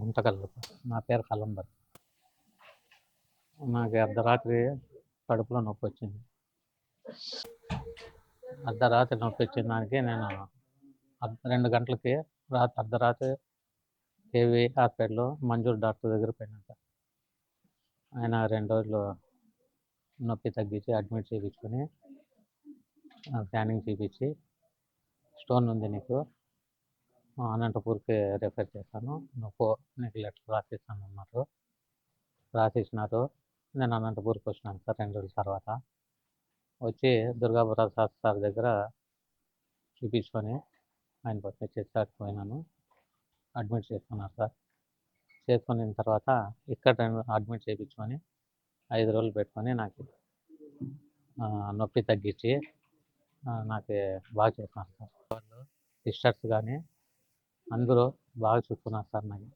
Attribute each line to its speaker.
Speaker 1: గుంతకల్లు నా పేరు కలంబర్. నాకు అర్ధరాత్రి కడుపులో నొప్పి వచ్చింది. అర్ధరాత్రి నొప్పి వచ్చిన దానికి నేను రెండు గంటలకి రాత్రి అర్ధరాత్రి కేవీ హాస్పిటల్లో మంజూర్ డాక్టర్ దగ్గర పోయినాక ఆయన రెండు రోజులు నొప్పి తగ్గించి అడ్మిట్ చేయించుకొని స్కానింగ్ చేయించి స్టోన్ ఉంది నీకు. అనంతపూర్కి రెఫర్ చేశాను. నువ్వు నీకు లెటర్ రాసిస్తాను అన్నారు రాసిచ్చినారు నేను అనంతపూర్కి వచ్చినాను సార్ రెండు రోజుల తర్వాత. వచ్చి దుర్గా ప్రసాద్ సార్ దగ్గర చూపించుకొని ఆయన పక్కన చర్చకి పోయినాను అడ్మిట్ చేసుకున్నారు సార్. చేసుకున్న తర్వాత ఇక్కడ రెండు అడ్మిట్ చేయించుకొని ఐదు రోజులు పెట్టుకొని నాకు నొప్పి తగ్గించి నాకు బాగా చేస్తున్నారు సార్. వాళ్ళు సిస్టర్స్ కానీ అందులో బాగా చూసుకున్నారు సార్ నాకు.